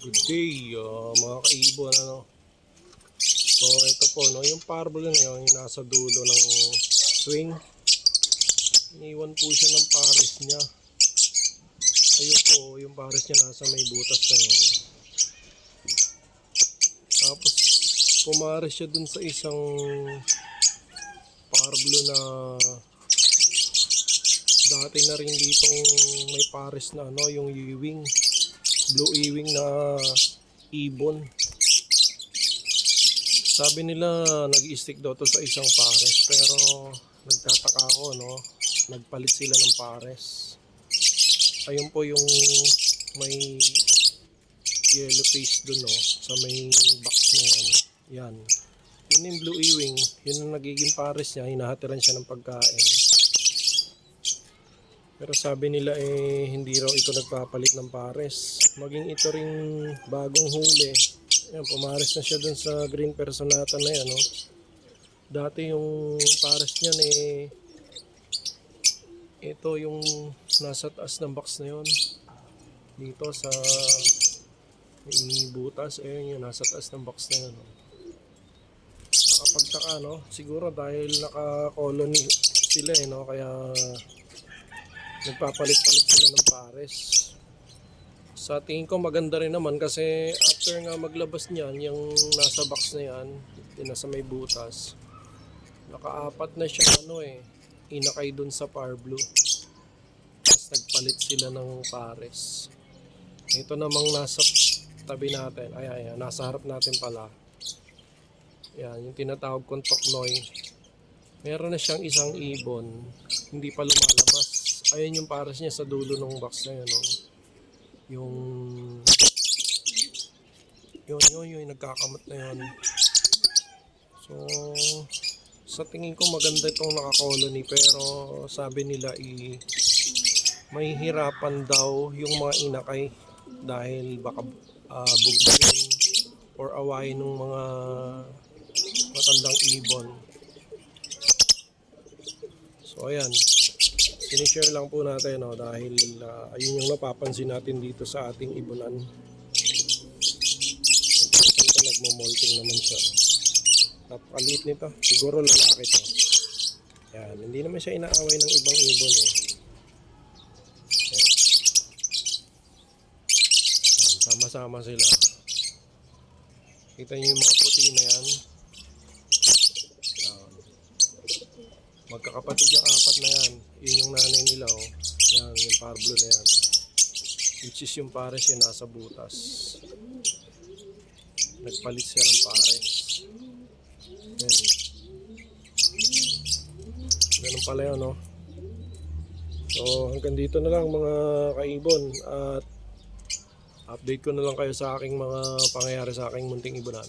Good day, ah, mga kaibon. Ano? So, ito po, no, yung parble na yun, yung nasa dulo ng swing. Iniwan po siya ng pares niya. Ayun po, yung pares niya nasa may butas na yun. Tapos, pumares siya dun sa isang parblo na dati na rin ditong may pares na ano, yung ewing blue ewing na ibon. Sabi nila nag-stick daw to sa isang pares pero nagtataka ako no, nagpalit sila ng pares. Ayun po yung may yellow face dun no, sa may box na yun. Yan. Yun yung blue ewing, yun ang nagiging pares niya, hinahatiran siya ng pagkain. Pero sabi nila eh hindi raw ito nagpapalit ng pares. Maging ito ring bagong huli. Ayan, pumares na siya dun sa green personata na yan. No? Dati yung pares niyan eh ito yung nasa taas ng box na yon dito sa butas ayun yung nasa taas ng box na yun no? nakakapagtaka no siguro dahil naka-colony sila eh no kaya nagpapalit-palit sila ng pares. Sa tingin ko maganda rin naman kasi after nga maglabas niyan, yung nasa box na yan, yung nasa may butas, nakaapat na siya ano eh, inakay dun sa par blue. Tapos nagpalit sila ng pares. Ito namang nasa tabi natin, ay ay, nasa harap natin pala. Yan, yung tinatawag kong toknoy. Meron na siyang isang ibon, hindi pa lumalabas ayun yung pares niya sa dulo ng box na yun, no? Yung... Yun, yun, yun, yung na yun. So, sa tingin ko maganda itong naka-colony pero sabi nila i may hirapan daw yung mga inakay dahil baka uh, bugbugin or awayin ng mga matandang ibon. So ayan, sinishare lang po natin no, dahil uh, ayun yung napapansin natin dito sa ating ibunan. Ito nagmo-molting naman siya. Napakaliit nito. Siguro lalaki to. Yan, hindi naman siya inaaway ng ibang ibon eh. Sama-sama sila. Kita niyo yung mga puti na. Yan. Magkakapatid yung apat na yan. Yun yung nanay nila oh. Yan, yung parblo na yan. Which is yung pares yung nasa butas. Nagpalit siya ng pares. Yan. Ganun pala yun, no? So, hanggang dito na lang mga kaibon. At update ko na lang kayo sa aking mga pangyayari sa aking munting ibunan.